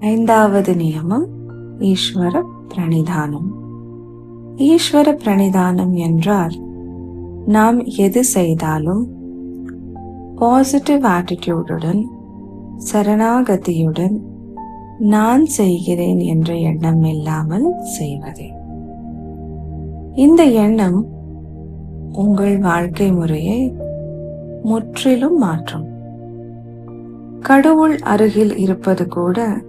ஐந்தாவது நியமம் ஈஸ்வர பிரணிதானம். ஈஸ்வர பிரணிதானம் என்றால் நாம் எது செய்தாலும் பாசிட்டிவ் ஆட்டிடியூடுடன் சரணாகதியுடன் நான் செய்கிறேன் என்ற எண்ணம் இல்லாமல் செய்வதே. இந்த எண்ணம் உங்கள் வாழ்க்கை முறையை முற்றிலும் மாற்றும். கடவுள் அருகில் இருப்பது கூட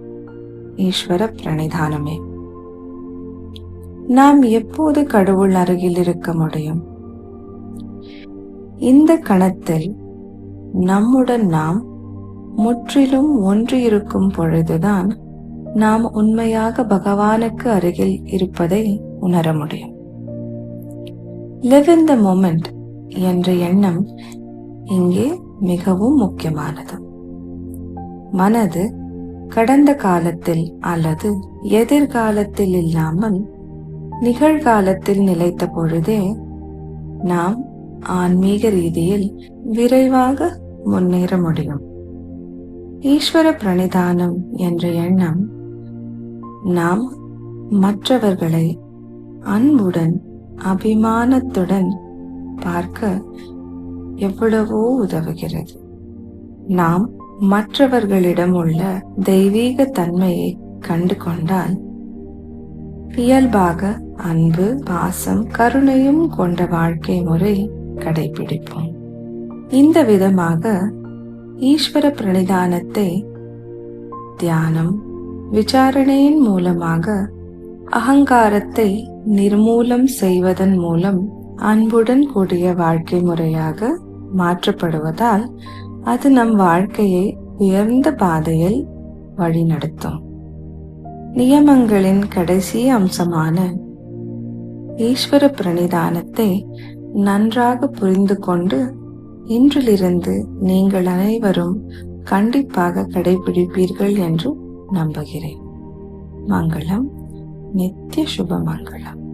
ஈஸ்வர பிரணிதானமே. நாம் எப்போது கடவுள் அருகில் இருக்க முடியும்? இந்த கணத்தில் நம்முடன் நாம் முற்றிலும் ஒன்று இருக்கும் பொழுதுதான் நாம் உண்மையாக பகவானுக்கு அருகில் இருப்பதை உணர முடியும். லிவ் இன் த மொமெண்ட் என்ற எண்ணம் இங்கே மிகவும் முக்கியமானது. மனது கடந்த காலத்தில் அல்லது எதிர்காலத்தில் இல்லாமல் நிகழ்காலத்தில் நிலைத்த பொழுதே நாம் ஆன்மீக ரீதியில் விரைவாக முன்னேற முடியும். ஈஸ்வர பிரணிதானம் என்ற எண்ணம் நாம் மற்றவர்களை அன்புடன் அபிமானத்துடன் பார்க்க எவ்வளவோ உதவுகிறது. நாம் மற்றவர்களிடம் உள்ள தெய்வீக தன்மையை கண்டு கொண்டால் இயல்பாக அன்பு பாசம் கருணையும் கொண்ட வாழ்க்கை முறை கடைபிடிப்போம். இந்த விதமாக ஈஸ்வர பிரணிதானத்தை தியானம் விசாரணையின் மூலமாக அகங்காரத்தை நிர்மூலம் செய்வதன் மூலம் அன்புடன் கூடிய வாழ்க்கை முறையாக மாற்றப்படுவதால் அது நம் வாழ்க்கையை உயர்ந்த பாதையில் வழிநடத்தும் நியமங்களின் கடைசி அம்சமான ஈஸ்வர பிரணிதானத்தை நன்றாக புரிந்து கொண்டு இன்றிலிருந்து நீங்கள் அனைவரும் கண்டிப்பாக கடைபிடிப்பீர்கள் என்று நம்புகிறேன். மங்களம். நித்திய சுப மங்களம்.